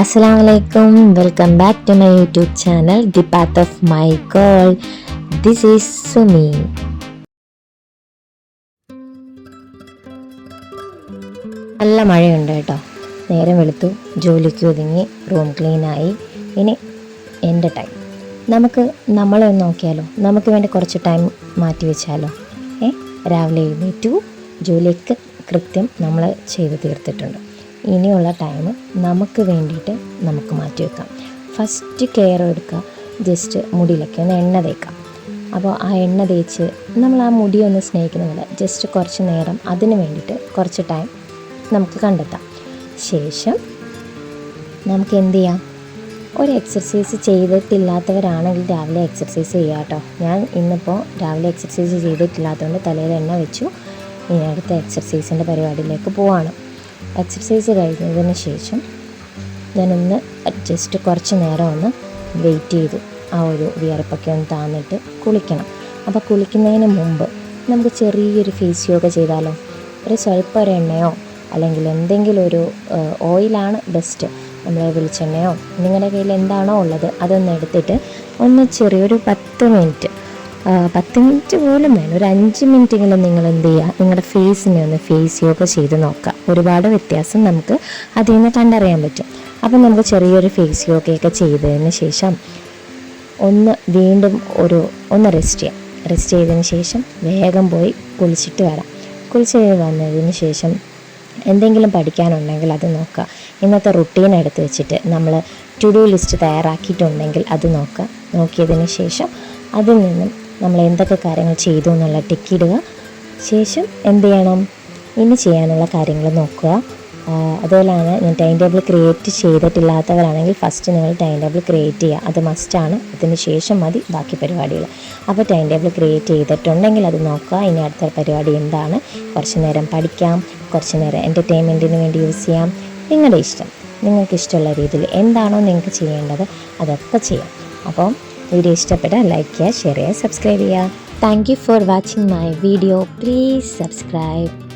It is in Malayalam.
Assalamualaikum. Welcome back to my YouTube channel the path of my girl this is Sumi നല്ല മഴയുണ്ട് കേട്ടോ. നേരം വെളുത്തു. ജോലിക്ക് ഒതുങ്ങി. റൂം ക്ലീനായി ഇനി എന്റെ ടൈം. നമുക്ക് നമ്മളെ ഒന്ന് നോക്കിയാലോ? നമുക്ക് വേണ്ടി കുറച്ച് ടൈം മാറ്റി വെച്ചാലോ? ഏ? രാവിലെ എഴുന്നേറ്റു. ജോലിയൊക്കെ കൃത്യം നമ്മൾ ചെയ്ത് തീർത്തിട്ടുണ്ട്. ഇനിയുള്ള ടൈം നമുക്ക് വേണ്ടിയിട്ട് നമുക്ക് മാറ്റി വെക്കാം. ഫസ്റ്റ് കെയർ എടുക്കുക. ജസ്റ്റ് മുടിയിലൊക്കെ ഒന്ന് എണ്ണ തേക്കാം. അപ്പോൾ ആ എണ്ണ തേച്ച് നമ്മൾ ആ മുടി ഒന്ന് സ്നേഹിക്കുന്ന പോലെ ജസ്റ്റ് കുറച്ച് നേരം അതിന് വേണ്ടിയിട്ട് കുറച്ച് ടൈം നമുക്ക് കണ്ടെത്താം. ശേഷം നമുക്ക് എന്ത് ചെയ്യാം? ഒരു എക്സർസൈസ് ചെയ്തിട്ടില്ലാത്തവരാണെങ്കിൽ രാവിലെ എക്സർസൈസ് ചെയ്യുക കേട്ടോ. ഞാൻ ഇന്നിപ്പോൾ രാവിലെ എക്സർസൈസ് ചെയ്തിട്ടില്ലാത്തതുകൊണ്ട് തലയിൽ എണ്ണ വെച്ചു. ഇനി അടുത്ത എക്സർസൈസിന്റെ പരിപാടിയിലേക്ക് പോവാണ്. എക്സർസൈസ് കഴിഞ്ഞതിന് ശേഷം ഞാനൊന്ന് ജസ്റ്റ് കുറച്ച് നേരം ഒന്ന് വെയിറ്റ് ചെയ്തു ആ ഒരു വിയർപ്പൊക്കെ ഒന്ന് താന്നിട്ട് കുളിക്കണം. അപ്പോൾ കുളിക്കുന്നതിന് മുമ്പ് നമുക്ക് ചെറിയൊരു ഫേസ് യോഗ ചെയ്താലോ? ഒരു സ്വല്പം ഒരു എണ്ണയോ അല്ലെങ്കിൽ എന്തെങ്കിലും ഒരു ഓയിലാണ് ബെസ്റ്റ് നമ്മൾ വെളിച്ചെണ്ണയോ നിങ്ങളുടെ കയ്യിൽ എന്താണോ ഉള്ളത് അതൊന്ന് എടുത്തിട്ട് ഒന്ന് ചെറിയൊരു പത്ത് മിനിറ്റ് പത്ത് മിനിറ്റ് പോലും വേണം ഒരു അഞ്ച് മിനിറ്റെങ്കിലും നിങ്ങൾ എന്ത് ചെയ്യുക നിങ്ങളുടെ ഫേസിനെ ഒന്ന് ഫേസ് യോഗ ചെയ്ത് നോക്കുക. ഒരുപാട് വ്യത്യാസം നമുക്ക് അതിൽ നിന്ന് കണ്ടറിയാൻ പറ്റും. അപ്പം നമുക്ക് ചെറിയൊരു ഫേസ് യോഗയൊക്കെ ചെയ്തതിന് ശേഷം ഒന്ന് വീണ്ടും ഒരു ഒന്ന് റെസ്റ്റ് ചെയ്യാം. റെസ്റ്റ് ചെയ്തതിന് ശേഷം വേഗം പോയി കുളിച്ചിട്ട് വരാം. കുളിച്ച് വന്നതിന് ശേഷം എന്തെങ്കിലും പഠിക്കാനുണ്ടെങ്കിൽ അത് നോക്കുക. ഇന്നത്തെ റുട്ടീൻ എടുത്ത് വെച്ചിട്ട് നമ്മൾ ടു ഡു ലിസ്റ്റ് തയ്യാറാക്കിയിട്ടുണ്ടെങ്കിൽ അത് നോക്കുക. നോക്കിയതിന് ശേഷം അതിൽ നിന്നും നമ്മൾ എന്തൊക്കെ കാര്യങ്ങൾ ചെയ്തു എന്നുള്ള ടിക്ക് ഇടുക ശേഷം എന്ത് ചെയ്യണം? ഇനി ചെയ്യാനുള്ള കാര്യങ്ങൾ നോക്കുക. അതുപോലെയാണ് ഞാൻ ടൈം ടേബിൾ ക്രിയേറ്റ് ചെയ്തിട്ടില്ലാത്തവരാണെങ്കിൽ ഫസ്റ്റ് നിങ്ങൾ ടൈം ടേബിൾ ക്രിയേറ്റ് ചെയ്യുക. അത് മസ്റ്റാണ് അതിന് ശേഷം മതി ബാക്കി പരിപാടികൾ. അപ്പോൾ ടൈം ടേബിൾ ക്രിയേറ്റ് ചെയ്തിട്ടുണ്ടെങ്കിൽ അത് നോക്കുക. ഇനി അടുത്ത പരിപാടി എന്താണ്? കുറച്ച് നേരം പഠിക്കാം. കുറച്ച് നേരം എന്റർടൈൻമെന്റിന് വേണ്ടി യൂസ് ചെയ്യാം. നിങ്ങളുടെ ഇഷ്ടം. നിങ്ങൾക്ക് ഇഷ്ടമുള്ള രീതിയിൽ എന്താണോ നിങ്ങൾക്ക് ചെയ്യേണ്ടത് അതൊക്കെ ചെയ്യാം. അപ്പോൾ വീഡിയോ ഇഷ്ടപ്പെട്ടാൽ ലൈക്ക് ചെയ്യുക ഷെയർ ചെയ്യുക സബ്സ്ക്രൈബ് ചെയ്യുക. Thank you for watching my video please subscribe